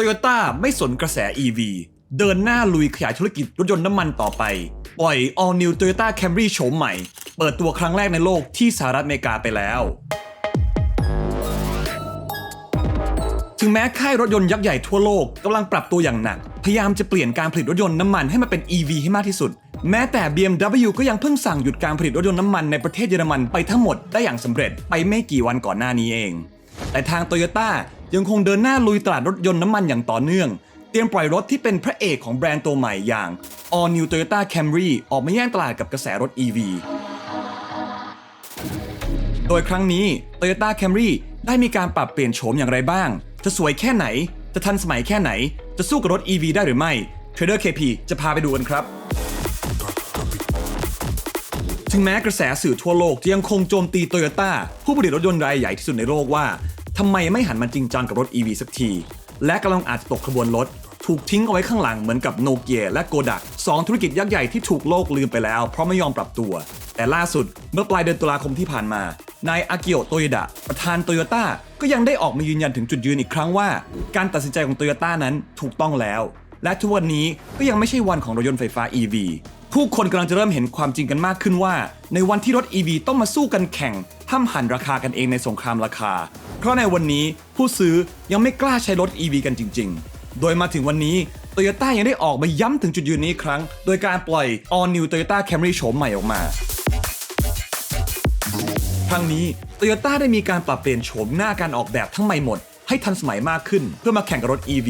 Toyota ไม่สนกระแส EV เดินหน้าลุยขยายธุรกิจรถยนต์น้ำมันต่อไป ปล่อย All New Toyota Camry โฉมใหม่ เปิดตัวครั้งแรกในโลกที่สหรัฐอเมริกาไปแล้ว ถึงแม้ค่ายรถยนต์ยักษ์ใหญ่ทั่วโลกกำลังปรับตัวอย่างหนัก พยายามจะเปลี่ยนการผลิตรถยนต์น้ำมันให้มาเป็น EV ให้มากที่สุด แม้แต่ BMW ก็ยังเพิ่งสั่งหยุดการผลิตรถยนต์น้ำมันในประเทศเยอรมันไปทั้งหมดได้อย่างสำเร็จไปไม่กี่วันก่อนหน้านี้เอง แต่ทาง Toyota ยั ยังคงเดินหน้าลุยตลาดรถยนต์น้ำมันอย่างต่อเนื่อง เตรียมปล่อยรถที่เป็นพระเอกของแบรนด์ตัวใหม่อย่าง All New Toyota Camry ออกมาแย่งตลาดกับกระแสรถ EV โดยครั้งนี้ Toyota Camry ได้มีการปรับเปลี่ยนโฉมอย่างไรบ้าง จะสวยแค่ไหน จะทันสมัยแค่ไหน จะสู้กับรถ EV ได้หรือไม่ Trader KP จะพาไปดูกันครับถึงแม้กระแสสื่อทั่วโลกจะยังคงโจมตี Toyota ผู้ผลิตรถยนต์รายใหญ่ที่สุดในโลกว่า ทำไมไม่หันมาจริงจังกับรถ EV สักที และกำลังอาจจะตกขบวนรถ ถูกทิ้งเอาไว้ข้างหลังเหมือนกับโนเกียและโกดักสองธุรกิจยักษ์ใหญ่ที่ถูกโลกลืมไปแล้ว เพราะไม่ยอมปรับตัว แต่ล่าสุดเมื่อปลายเดือนตุลาคมที่ผ่านมานายอากิโอโตโยดะ ประธานโตโยต้าก็ยังได้ออกมายืนยันถึงจุดยืนอีกครั้งว่า การตัดสินใจของโตโยต้านั้นถูกต้องแล้ว และทุกวันนี้ก็ยังไม่ใช่วันของรถยนต์ไฟฟ้า EV ผู้คนกำลังจะเริ่มเห็นความจริงกันมากขึ้นว่า ในวันที่รถ EV ต้องมาสู้กันแข่งห้ามหันราคากันเองในสงครามราคา เพราะในวันนี้ผู้ซื้อยังไม่กล้าใช้รถ EV กันจริง ๆ โดยมาถึงวันนี้ Toyota ยังได้ออกมาย้ำถึงจุดยืนนี้อีกครั้ง โดยการปล่อย All New Toyota Camry โฉมใหม่ออกมาครั้งนี้ Toyota ได้มีการปรับเปลี่ยนโฉมหน้าการออกแบบทั้งใหม่หมด ให้ทันสมัยมากขึ้นเพื่อมาแข่งกับรถ EV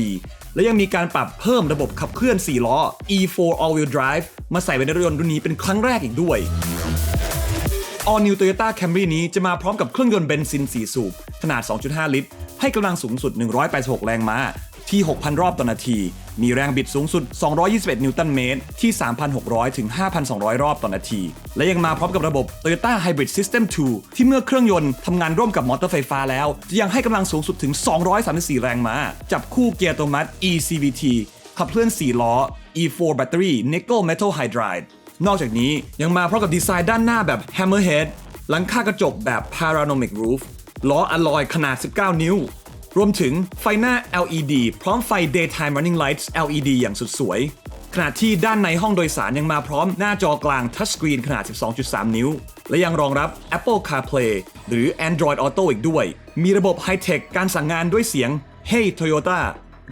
และยังมีการปรับเพิ่มระบบขับเคลื่อน 4 ล้อ E4 All-Wheel Drive มาใส่ไว้ในรถยนต์รุ่นนี้เป็นครั้งแรกอีกด้วย All New Toyota Camry นี้จะมาพร้อมกับเครื่องยนต์เบนซิน 4 สูบ ขนาด 2.5 ลิตร ให้กำลังสูงสุด 186 แรงม้า ที่ 6,000 รอบต่อนาที มีแรงบิดสูงสุด 221 นิวตันเมตร ที่ 3,600 ถึง 5,200 รอบต่อนาที และยังมาพร้อมกับระบบ Toyota Hybrid System 2 ที่เมื่อเครื่องยนต์ทำงานร่วมกับมอเตอร์ไฟฟ้าแล้ว จะยังให้กำลังสูงสุดถึง 234 แรงม้า จับคู่เกียร์อัตโนมัติ eCVT ขับเคลื่อน 4 ล้อ E4 Battery Nickel Metal Hydride นอกจากนี้ยังมาพร้อมกับดีไซน์ด้านหน้าแบบ Hammerhead หลังคากระจกแบบ Panoramic Roof ล้ออลลอยขนาด 19 นิ้ว รวมถึงไฟหน้า LED พร้อมไฟ Daytime Running Lights LED อย่างสุดสวย ขณะที่ด้านในห้องโดยสารยังมาพร้อมหน้าจอกลาง Touchscreen ขนาด 12.3 นิ้ว และยังรองรับ Apple CarPlay หรือ Android Auto อีกด้วย มีระบบ High-Tech การสั่งงานด้วยเสียง Hey Toyota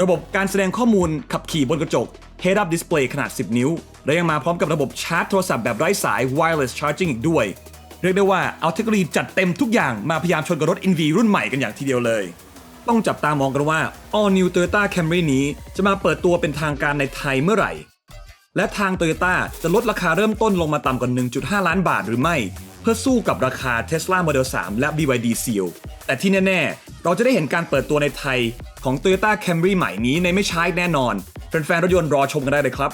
ระบบการแสดงข้อมูลขับขี่บนกระจก Head Up Display ขนาด 10 นิ้ว และยังมาพร้อมกับระบบชาร์จโทรศัพท์แบบไร้สาย Wireless Charging อีกด้วย เรียกได้ว่าเอาเทคโนโลยีจัดเต็มทุกอย่างมาพยายามชนกับรถ NV รุ่นใหม่กันอย่างทีเดียวเลย ต้องจับตามองกันว่า All New Toyota Camry นี้จะมาเปิดตัวเป็นทางการในไทยเมื่อไหร่ และทาง Toyota จะลดราคาเริ่มต้นลงมาต่ำกว่า 1.5 ล้านบาทหรือไม่ เพื่อสู้กับราคา Tesla Model 3 และ BYD Seal แต่ที่แน่ ๆ เราจะได้เห็นการเปิดตัวในไทยของ Toyota Camry ใหม่นี้ในไม่ช้าแน่นอนแฟนๆรถยนต์รอชมกันได้เลยครับ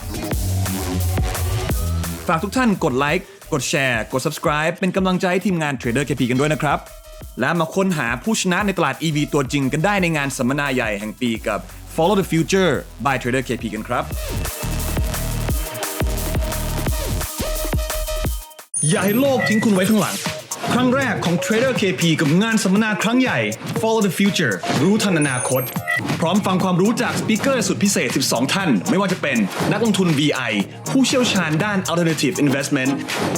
ฝากทุกท่านกดไลค์ กดแชร์ กด subscribe เป็นกำลังใจให้ทีมงาน Trader KP กันด้วยนะครับ และมาค้นหาผู้ชนะในตลาด EV ตัวจริงกันได้ในงานสัมมนาใหญ่แห่งปีกับ Follow the Future by Trader KP กันครับ อย่าให้โลกทิ้งคุณไว้ข้างหลัง ครั้งแรกของ Trader KP กับงานสัมมนาครั้งใหญ่ Follow the Future รู้ทันอนาคต พร้อมฟังความรู้จากสปีกเกอร์สุดพิเศษ 12 ท่าน ไม่ว่าจะเป็นนักลงทุน VI ผู้เชี่ยวชาญด้าน Alternative Investment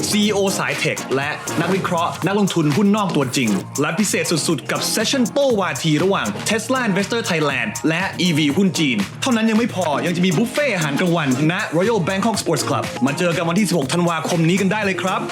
CEO สายเทคและนักวิเคราะห์ นักลงทุนหุ้นนอกตัวจริง และพิเศษสุดๆ กับเซสชั่นโต้วาทีระหว่าง Tesla Investor Thailand และ EV หุ้นจีน เท่านั้นยังไม่พอยังจะมีบุฟเฟ่อาหารกลางวันณ Royal Bangkok Sports Club มาเจอกันวันที่ 16 ธันวาคมนี้กันได้เลยครับ